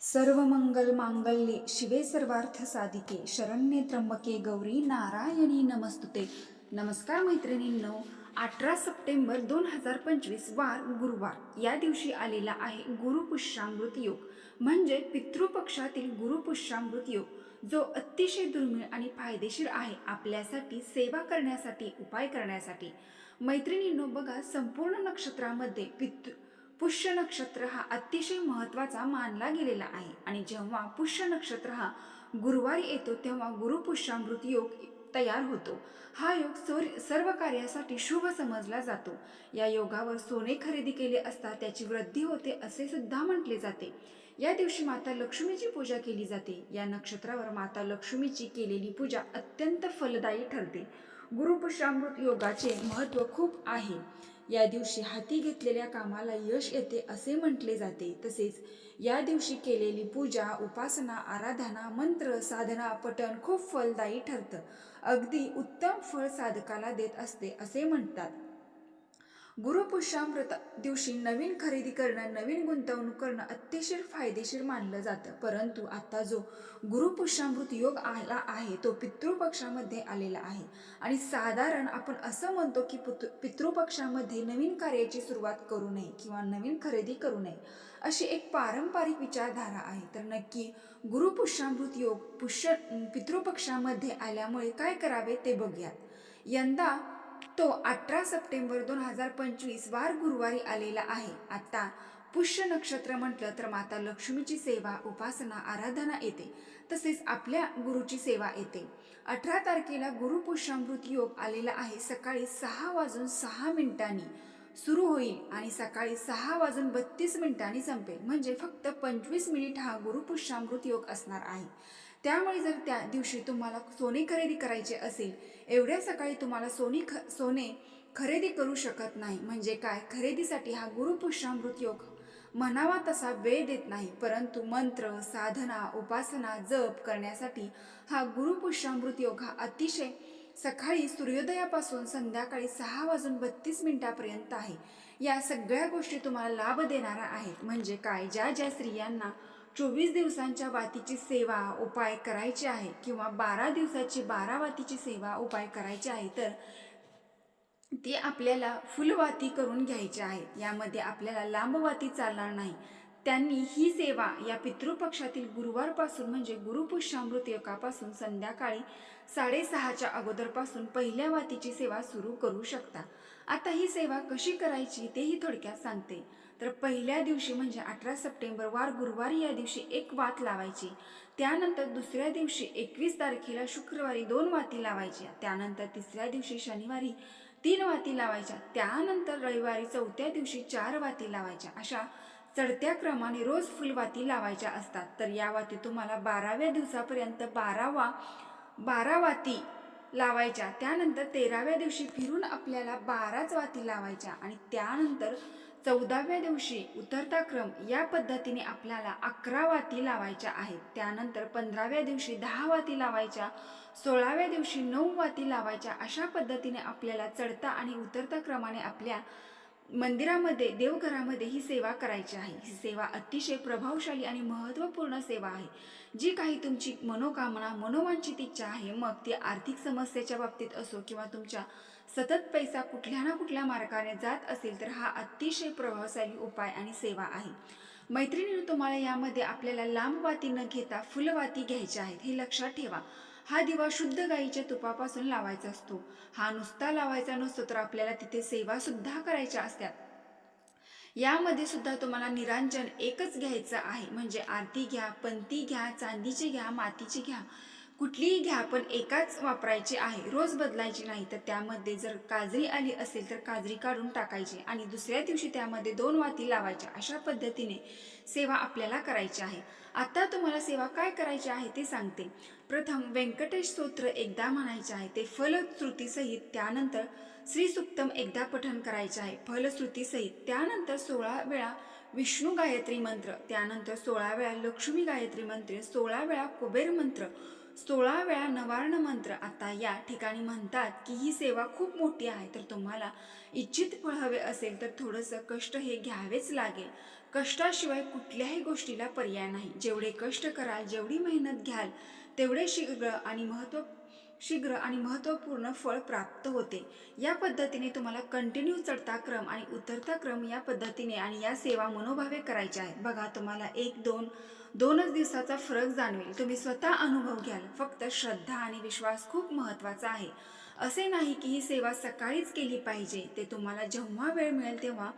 सर्व मंगल मांगल्ये शिवे सर्वार्थ साधिके शरण्ये त्र्यंबके गौरी नारायणी नमस्तुते. नमस्कार मैत्रिणींनो अठरा सप्टेंबर दोन हजार पंचवीस वार गुरुवार. या दिवशी आलेला आहे गुरुपुष्यामृत योग. म्हणजे पितृपक्षातील गुरुपुष्यामृत योग जो अतिशय दुर्मिळ आणि फायदेशीर आहे आपल्यासाठी सेवा करण्यासाठी उपाय करण्यासाठी. मैत्रिणींनो बघा संपूर्ण नक्षत्रामध्ये पितृ पुष्य नक्षत्र हा अतिशय महत्त्वाचा मानला गेलेला आहे. आणि जेव्हा पुष्य नक्षत्र हा गुरुवारी येतो तेव्हा गुरुपुष्यामृत योग तयार होतो. हा योग सोर सर्व कार्यासाठी शुभ समजला जातो. या योगावर सोने खरेदी केले असता त्याची वृद्धी होते असे सुद्धा म्हटले जाते. या दिवशी माता लक्ष्मीची पूजा केली जाते. या नक्षत्रावर माता लक्ष्मीची केलेली पूजा अत्यंत फलदायी ठरते. गुरुपुष्यामृत योगाचे महत्त्व खूप आहे. या दिवशी हाती घेतलेल्या कामाला यश येते असे म्हटले जाते. तसेच या दिवशी केलेली पूजा उपासना आराधना मंत्र साधना पठण खूप फलदायी ठरतं. अगदी उत्तम फळ साधकाला देत असते असे म्हणतात. गुरुपुष्यामृत दिवशी नवीन खरेदी करणं नवीन गुंतवणूक करणं अतिशय फायदेशीर मानलं जातं. परंतु आता जो गुरुपुष्यामृत योग आला आहे तो पितृपक्षामध्ये आलेला आहे. आणि साधारण आपण असं म्हणतो की पुत पितृपक्षामध्ये नवीन कार्याची सुरुवात करू नये किंवा नवीन खरेदी करू नये अशी एक पारंपरिक विचारधारा आहे. तर नक्की गुरुपुष्यामृत योग पुष्य पितृपक्षामध्ये आल्यामुळे काय करावे ते बघूयात. यंदा तो अठरा सप्टेंबर दोन हजार पंचवीस वार गुरुवारी आलेला आहे. आता पुष्य नक्षत्र म्हटलं तर माता लक्ष्मीची सेवा उपासना आराधना येते. तसेच आपल्या गुरुची सेवा येते. अठरा तारखेला गुरुपुष्यामृत योग आलेला आहे. सकाळी सहा वाजून सहा मिनिटांनी सुरू होईल आणि सकाळी सहा वाजून बत्तीस मिनिटांनी संपेल. म्हणजे फक्त पंचवीस मिनिट हा गुरुपुष्यामृत योग असणार आहे. त्यामुळे जर त्या दिवशी तुम्हाला सोने खरेदी करायचे असेल एवढ्या सकाळी तुम्हाला सोनी ख सोने खरेदी करू शकत नाही. म्हणजे काय? खरेदीसाठी हा गुरुपुष्यामृत योग म्हणावा तसा वेळ देत नाही. परंतु मंत्र साधना उपासना जप करण्यासाठी हा गुरुपुष्यामृत योग हा अतिशय सकाळी सूर्योदयापासून संध्याकाळी सहा वाजून बत्तीस मिनिटापर्यंत आहे. या सगळ्या गोष्टी तुम्हाला लाभ देणारा आहेत. म्हणजे काय? ज्या ज्या स्त्रियांना चोवीस दिवसांच्या वातीची सेवा उपाय करायची आहे किंवा बारा दिवसाची बारा वातीची सेवा उपाय करायची आहे तर ती आपल्याला फुलवाती करून घ्यायची आहे. यामध्ये आपल्याला लांबवाती चालणार नाही. त्यांनी ही सेवा या पितृपक्षातील गुरुवारपासून म्हणजे गुरुपुष्यामृत योगापासून संध्याकाळी साडेसहाच्या अगोदरपासून पहिल्या वातीची सेवा सुरू करू शकता. आता ही सेवा कशी करायची तेही थोडक्यात सांगते. तर पहिल्या दिवशी म्हणजे अठरा सप्टेंबर वार गुरुवारी या दिवशी एक वात लावायची. त्यानंतर दुसऱ्या दिवशी एकवीस तारखेला शुक्रवारी दोन वाती लावायच्या. त्यानंतर तिसऱ्या दिवशी शनिवारी तीन वाती लावायच्या. त्यानंतर रविवारी चौथ्या दिवशी चार वाती लावायच्या. अशा चढत्या क्रमाने रोज फुलवाती लावायच्या असतात. तर या वाती तुम्हाला बाराव्या दिवसापर्यंत बारावा बारा वाती लावायच्या. त्यानंतर तेराव्या दिवशी फिरून आपल्याला बाराच वाती लावायच्या आणि त्यानंतर चौदाव्या दिवशी उतरता क्रम या पद्धतीने आपल्याला अकरा वाती लावायच्या आहेत. त्यानंतर पंधराव्या दिवशी दहा वाती लावायच्या सोळाव्या दिवशी नऊ वाती लावायच्या अशा पद्धतीने आपल्याला चढता आणि उतरता क्रमाने आपल्या मंदिरामध्ये देवघरामध्ये ही सेवा करायची आहे. ही सेवा अतिशय प्रभावशाली आणि महत्त्वपूर्ण सेवा आहे. जी काही तुमची मनोकामना मनोवांछित इच्छा आहे मग ती आर्थिक समस्येच्या बाबतीत असो किंवा तुमच्या सतत पैसा कुठल्या ना कुठल्या मार्गाने जात असेल तर हा अतिशय प्रभावशाली उपाय आणि सेवा आहे. मैत्रिणींनो तुम्हाला यामध्ये आपल्याला लांब वाती न घेता फुलवाती घ्यायच्या आहेत हे लक्षात ठेवा. हा दिवा शुद्ध गाईच्या तुपापासून लावायचा असतो. हा नुसता लावायचा नसतो तर आपल्याला तिथे सेवा सुद्धा करायच्या असतात. यामध्ये सुद्धा तुम्हाला निरांजन एकच घ्यायचं आहे. म्हणजे आरती घ्या पंती घ्या चांदीची घ्या मातीची घ्या. कुठलीही घ्या पण एकाच वापरायची आहे. रोज बदलायची नाही तर त्यामध्ये जर काजरी आली असेल तर काजरी काढून टाकायची आणि दुसऱ्या दिवशी त्यामध्ये दोन वाती लावायच्या अशा पद्धतीने सेवा आपल्याला करायची आहे. आता तुम्हाला सेवा काय करायची आहे ते सांगते. प्रथम व्यंकटेश स्तोत्र एकदा म्हणायचे आहे. ते फलश्रुतीसहित त्यानंतर श्रीसुक्तम एकदा पठन करायचे आहे. फलश्रुतीसहित त्यानंतर सोळा वेळा विष्णू गायत्री मंत्र त्यानंतर सोळा वेळा लक्ष्मी गायत्री मंत्र सोळा वेळा कुबेर मंत्र सोळा वेळा नवार्ण मंत्र आता या ठिकाणी म्हणतात की ही सेवा खूप मोठी आहे. तर तुम्हाला इच्छित फळ हवे असेल तर थोडंसं कष्ट हे घ्यावेच लागेल. कष्टाशिवाय कुठल्याही गोष्टीला पर्याय नाही. जेवढे कष्ट कराल जेवढी मेहनत घ्याल तेवढे शीघ्र आणि महत्त्व शीघ्र आणि महत्त्वपूर्ण फळ प्राप्त होते. या पद्धतीने तुम्हाला कंटिन्यू चढता क्रम आणि उतरता क्रम या पद्धतीने आणि या सेवा मनोभावे करायच्या आहेत. बघा तुम्हाला एक दोन दोनच दिवसाचा फरक जाणवेल. तुम्ही स्वतः अनुभव घ्याल. फक्त श्रद्धा आणि विश्वास खूप महत्त्वाचा आहे. असे नाही की ही सेवा सकाळीच केली पाहिजे. ते तुम्हाला जेव्हा वेळ मिळेल तेव्हा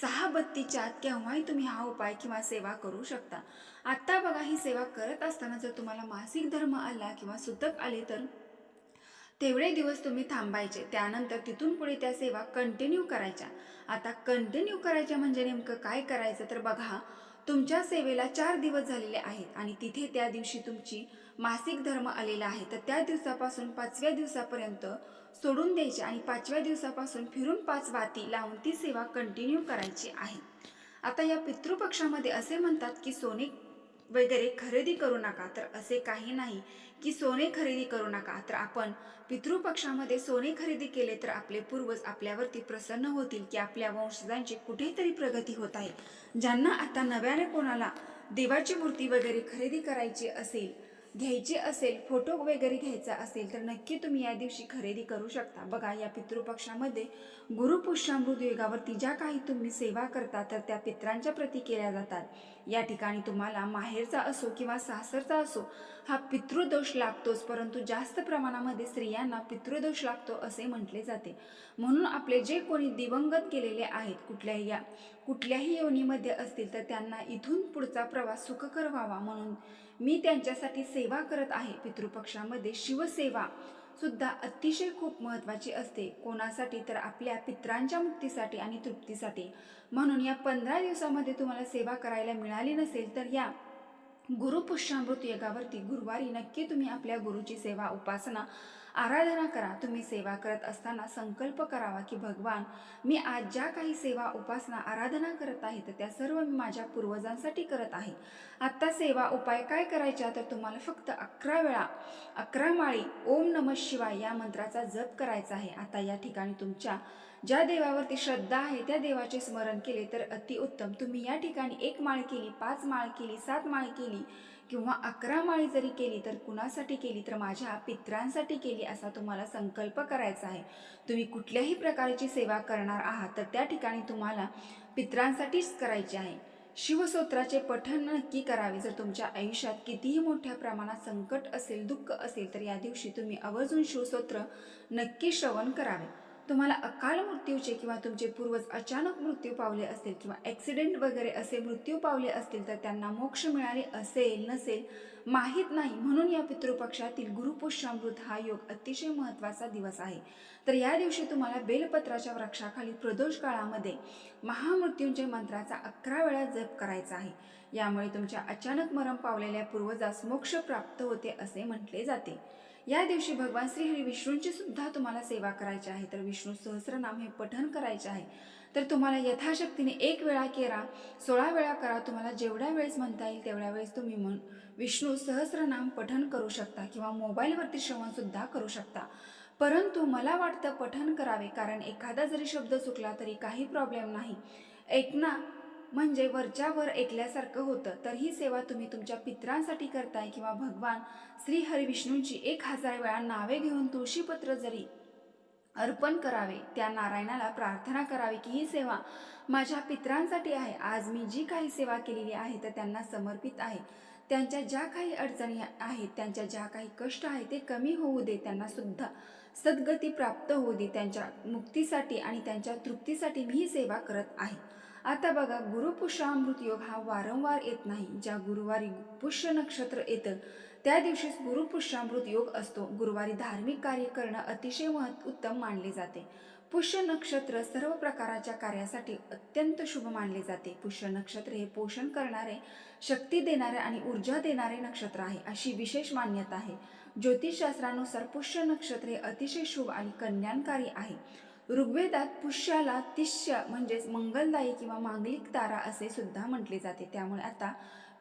सहा बत्तीच्या आत केव्हाही तुम्ही हा उपाय किंवा सेवा करू शकता. आत्ता बघा ही सेवा करत असताना जर तुम्हाला मासिक धर्म आला किंवा सुतक आले तर तेवढे दिवस तुम्ही थांबायचे. त्यानंतर तिथून पुढे त्या सेवा कंटिन्यू करायच्या. आता कंटिन्यू करायच्या म्हणजे नेमकं काय करायचं? तर बघा तुमच्या सेवेला चार दिवस झालेले आहेत आणि तिथे त्या दिवशी तुमची मासिक धर्म आलेला आहे. तर त्या दिवसापासून पाचव्या दिवसापर्यंत सोडून द्यायची आणि पाचव्या दिवसापासून फिरून पाच वाती लावून ती सेवा कंटिन्यू करायची आहे. आता या पितृपक्षामध्ये असे म्हणतात की सोने वगैरे खरेदी करू नका. तर असे काही नाही की सोने खरेदी करू नका. तर आपण पितृपक्षामध्ये सोने खरेदी केले तर आपले पूर्वज आपल्यावरती प्रसन्न होतील की आपल्या वंशजांची कुठेतरी प्रगती होत आहे. ज्यांना आता नव्याने कोणाला देवाची मूर्ती वगैरे खरेदी करायची असेल घ्यायची असेल फोटो वगैरे घ्यायचा असेल तर नक्की तुम्ही या दिवशी खरेदी करू शकता. बघा या पितृपक्षामध्ये गुरुपुष्यामृत युगावरती ज्या काही तुम्ही सेवा करता तर त्या पित्रांच्या प्रती केल्या जातात. या ठिकाणी तुम्हाला माहेरचा असो किंवा सासरचा असो हा पितृदोष लागतोच परंतु जास्त प्रमाणामध्ये स्त्रियांना पितृदोष लागतो असे म्हटले जाते. म्हणून आपले जे कोणी दिवंगत केलेले आहेत कुठल्याही या कुठल्याही योनीमध्ये असतील तर त्यांना इथून पुढचा प्रवास सुखकर व्हावा म्हणून मी त्यांच्यासाठी सेवा करत आहे. पितृपक्षामध्ये शिवसेवा सुद्धा अतिशय खूप महत्त्वाची असते. कोणासाठी? तर आपल्या पित्रांच्या मुक्तीसाठी आणि तृप्तीसाठी. म्हणून या पंधरा दिवसामध्ये तुम्हाला सेवा करायला मिळाली नसेल तर या गुरुपुष्यामृत यगावरती गुरुवारी नक्की तुम्ही आपल्या गुरुची सेवा उपासना आराधना करा. तुम्ही सेवा करत असताना संकल्प करावा की भगवान मी आज ज्या काही सेवा उपासना आराधना करत आहे तर त्या सर्व मी माझ्या पूर्वजांसाठी करत आहे. आत्ता सेवा उपाय काय करायच्या तर तुम्हाला फक्त अकरा वेळा अकरा माळी ओम नम शिवाय या मंत्राचा जप करायचा आहे. आता या ठिकाणी तुमच्या ज्या देवावरती श्रद्धा आहे त्या देवाचे स्मरण केले तर अतिउत्तम तुम्ही या ठिकाणी एक माळ केली पाच माळ केली सात माळ केली किंवा अकरा माळी जरी केली तर कुणासाठी केली? तर माझ्या पित्रांसाठी केली असा तुम्हाला संकल्प करायचा आहे. तुम्ही कुठल्याही प्रकारची सेवा करणार आहात तर त्या ठिकाणी तुम्हाला पित्रांसाठीच करायचे आहे. शिवसूत्राचे पठण नक्की करावे. जर तुमच्या आयुष्यात कितीही मोठ्या प्रमाणात संकट असेल दुःख असेल तर या दिवशी तुम्ही आवर्जून शिवसूत्र नक्की श्रवण करावे. तुम्हाला अकाल मृत्यूचे किंवा तुमचे पूर्वज अचानक मृत्यू पावले असतील किंवा ॲक्सिडेंट वगैरे असे मृत्यू पावले असतील तर त्यांना मोक्ष मिळाले असेल नसेल माहीत नाही. म्हणून या पितृपक्षातील गुरुपुष्यामृत हा योग अतिशय महत्त्वाचा दिवस आहे. तर या दिवशी तुम्हाला बेलपत्राच्या वृक्षाखाली प्रदोष काळामध्ये महामृत्यूंच्या मंत्राचा अकरा वेळा जप करायचा आहे. यामुळे तुमच्या अचानक मरण पावलेल्या पूर्वजास मोक्ष प्राप्त होते असे म्हटले जाते. या दिवशी भगवान श्री हरी विष्णूंची सुद्धा तुम्हाला सेवा करायची आहे. तर विष्णू सहस्रनाम हे पठण करायचे आहे. तर तुम्हाला यथाशक्तीने एक वेळा केरा सोळा वेळा करा. तुम्हाला जेवढ्या वेळेस म्हणता येईल तेवढ्या वेळेस तुम्ही म्हण विष्णू सहस्रनाम पठन करू शकता किंवा मोबाईलवरती श्रवणसुद्धा करू शकता. परंतु मला वाटतं पठन करावे कारण एखादा जरी शब्द चुकला तरी काही प्रॉब्लेम नाही. ऐकना म्हणजे वरच्यावर ऐकल्यासारखं होतं. तर ही सेवा तुम्ही तुमच्या पित्रांसाठी करताय किंवा भगवान श्री हरिविष्णूंची एक हजार वेळा नावे घेऊन तुळशीपत्र जरी अर्पण करावे. त्या नारायणाला प्रार्थना करावी की ही सेवा माझ्या पित्रांसाठी आहे. आज मी जी काही सेवा केलेली आहे तर त्यांना समर्पित आहे. त्यांच्या ज्या काही अडचणी आहेत त्यांच्या ज्या काही कष्ट आहे ते कमी होऊ दे. त्यांना सुद्धा सद्गती प्राप्त होऊ दे. त्यांच्या मुक्तीसाठी आणि त्यांच्या तृप्तीसाठी मी ही सेवा करत आहे. आता बघा गुरुपुष्यामृत योग हा वारंवार येत नाही. ज्या गुरुवारी पुष्य नक्षत्र येतं त्या दिवशीच गुरुपुष्यामृत योग असतो. गुरुवारी धार्मिक कार्य करणं अतिशय महत् उत्तम मानले जाते. पुष्य नक्षत्र सर्व प्रकाराच्या कार्यासाठी अत्यंत शुभ मानले जाते. पुष्य नक्षत्र हे पोषण करणारे शक्ती देणारे आणि ऊर्जा देणारे नक्षत्र आहे अशी विशेष मान्यता आहे. ज्योतिषशास्त्रानुसार पुष्य नक्षत्र हे अतिशय शुभ आणि कल्याणकारी आहे. ऋग्वेदात पुष्याला तिष्य म्हणजेच मंगलदायी किंवा मांगलिक तारा असे सुद्धा म्हटले जाते. त्यामुळे आता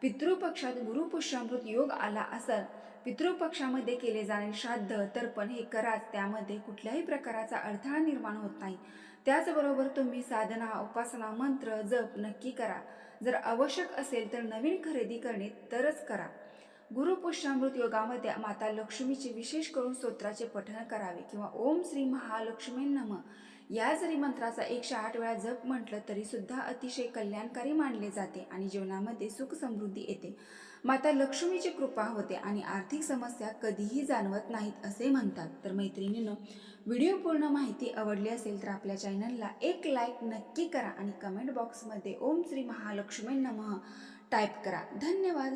पितृपक्षात गुरुपुष्यामृत योग आला असर पितृपक्षामध्ये केले जाणारे श्राद्ध तर्पण हे कराच त्यामध्ये कुठल्याही प्रकाराचा अडथळा निर्माण होत नाही. त्याचबरोबर तुम्ही साधना उपासना मंत्र जप नक्की करा. जर आवश्यक असेल तर नवीन खरेदी करणे तरच करा. गुरुपुष्यामृत योगामध्ये माता लक्ष्मीचे विशेष करून स्तोत्राचे पठण करावे किंवा ओम श्री महालक्ष्मी नम या जरी मंत्राचा एकशे आठ वेळा जप म्हटलं तरी सुद्धा अतिशय कल्याणकारी मानले जाते आणि जीवनामध्ये सुख समृद्धी येते. माता लक्ष्मीची कृपा होते आणि आर्थिक समस्या कधीही जाणवत नाहीत असे म्हणतात. तर मैत्रिणीनं व्हिडिओ पूर्ण माहिती आवडली असेल तर आपल्या चॅनलला एक लाईक नक्की करा आणि कमेंट बॉक्समध्ये ओम श्री महालक्ष्मी नमः टाईप करा. धन्यवाद.